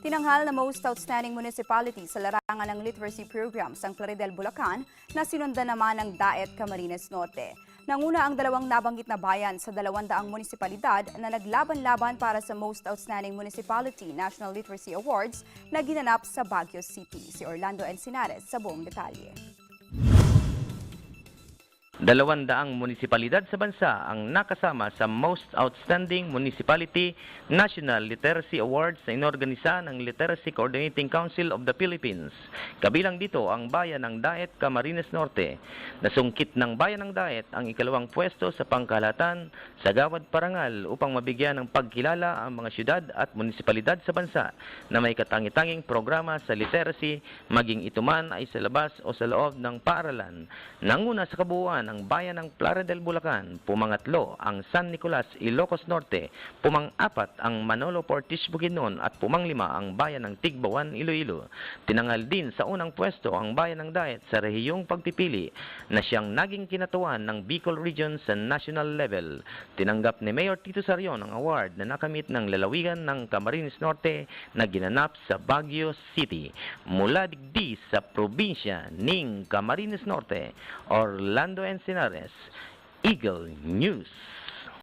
Tinanghal na Most Outstanding Municipality sa larangan ng literacy programs ang Plaridel, Bulacan na sinundan naman ng Daet, Camarines Norte. Nanguna ang dalawang nabanggit na bayan sa dalawandaang munisipalidad na naglaban-laban para sa Most Outstanding Municipality National Literacy Awards na ginanap sa Baguio City. Si Orlando Encinares sa buong detalye. Dalawandaang munisipalidad sa bansa ang nakasama sa Most Outstanding Municipality National Literacy Awards na inorganisa ng Literacy Coordinating Council of the Philippines. Kabilang dito ang bayan ng Daet, Camarines Norte. Nasungkit ng bayan ng Daet ang ikalawang pwesto sa pangkalahatan sa Gawad Parangal upang mabigyan ng pagkilala ang mga syudad at munisipalidad sa bansa na may katangi-tanging programa sa literacy maging ito man ay sa labas o sa loob ng paaralan. Nanguna sa kabuuan ang bayan ng Playa del Bulacan, pumangatlo ang San Nicolas, Ilocos Norte, pumang-apat ang Manolo Portis Bukidnon at pumanglima ang bayan ng Tigbawan, Iloilo. Tinangal din sa unang pwesto ang bayan ng Daet sa rehiyong pagpipili na siyang naging kinatuan ng Bicol Region sa national level. Tinanggap ni Mayor Tito Sarion ang award na nakamit ng lalawigan ng Camarines Norte na ginanap sa Baguio City. Mula digdi sa probinsya ng Camarines Norte, Orlando Encinares, Eagle News.